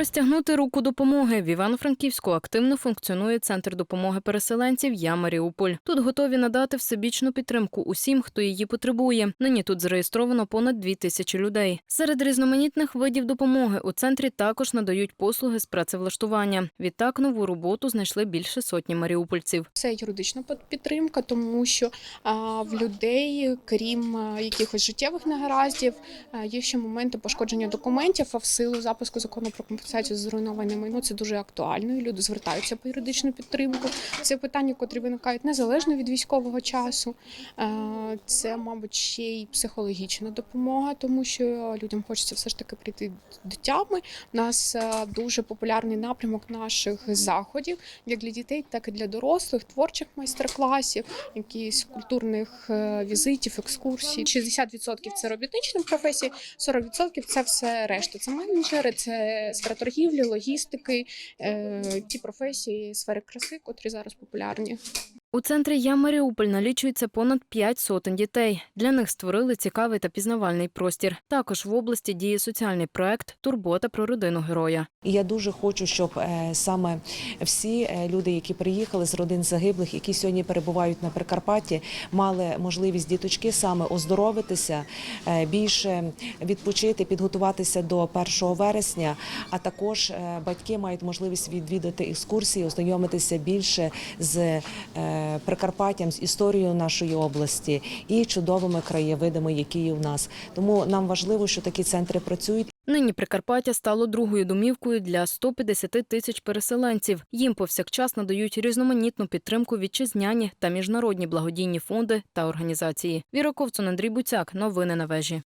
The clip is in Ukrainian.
Простягнути руку допомоги в Івано-Франківську активно функціонує центр допомоги переселенців Я Маріуполь. Тут готові надати всебічну підтримку усім, хто її потребує. Нині тут зареєстровано понад дві тисячі людей. Серед різноманітних видів допомоги у центрі також надають послуги з працевлаштування. Відтак нову роботу знайшли більше сотні маріупольців. Це юридична під- підтримка, тому що в людей, крім якихось життєвих негараздів, є ще моменти пошкодження документів. А в силу запуску закону про компенсацію за зруйноване майно це дуже актуально. І люди звертаються по юридичну підтримку. Це питання, котрі виникають незалежно від військового часу. Це, мабуть, ще й психологічна допомога, тому що людям хочеться все ж таки прийти до тями. У нас дуже популярний напрямок наших заходів як для дітей, так і для дорослих, творчих майстер-класів, якісь культурних е, візитів, екскурсій. 60% це робітничні професії, 40% це все решта. Це менеджери, це сфера торгівлі, логістики, е, ті професії, сфери краси, котрі зараз популярні. У центрі Я Маріуполь налічується понад п'ять сотень дітей. Для них створили цікавий та пізнавальний простір. Також в області діє соціальний проект Турбота про родину героя. Я дуже хочу, щоб е, саме всі е, люди, які приїхали з родин загиблих, які сьогодні перебувають на Прикарпатті, мали можливість діточки саме оздоровитися, е, більше відпочити, підготуватися до 1 вересня. А також батьки мають можливість відвідати екскурсії, ознайомитися більше з Прикарпаттям, з історією нашої області і чудовими краєвидами, які є в нас. Тому нам важливо, що такі центри працюють. Нині Прикарпаття стало другою домівкою для 150 тисяч переселенців. Їм повсякчас надають різноманітну підтримку вітчизняні та міжнародні благодійні фонди та організації. Віра Ковцун, Андрій Буцяк. Новини на вежі.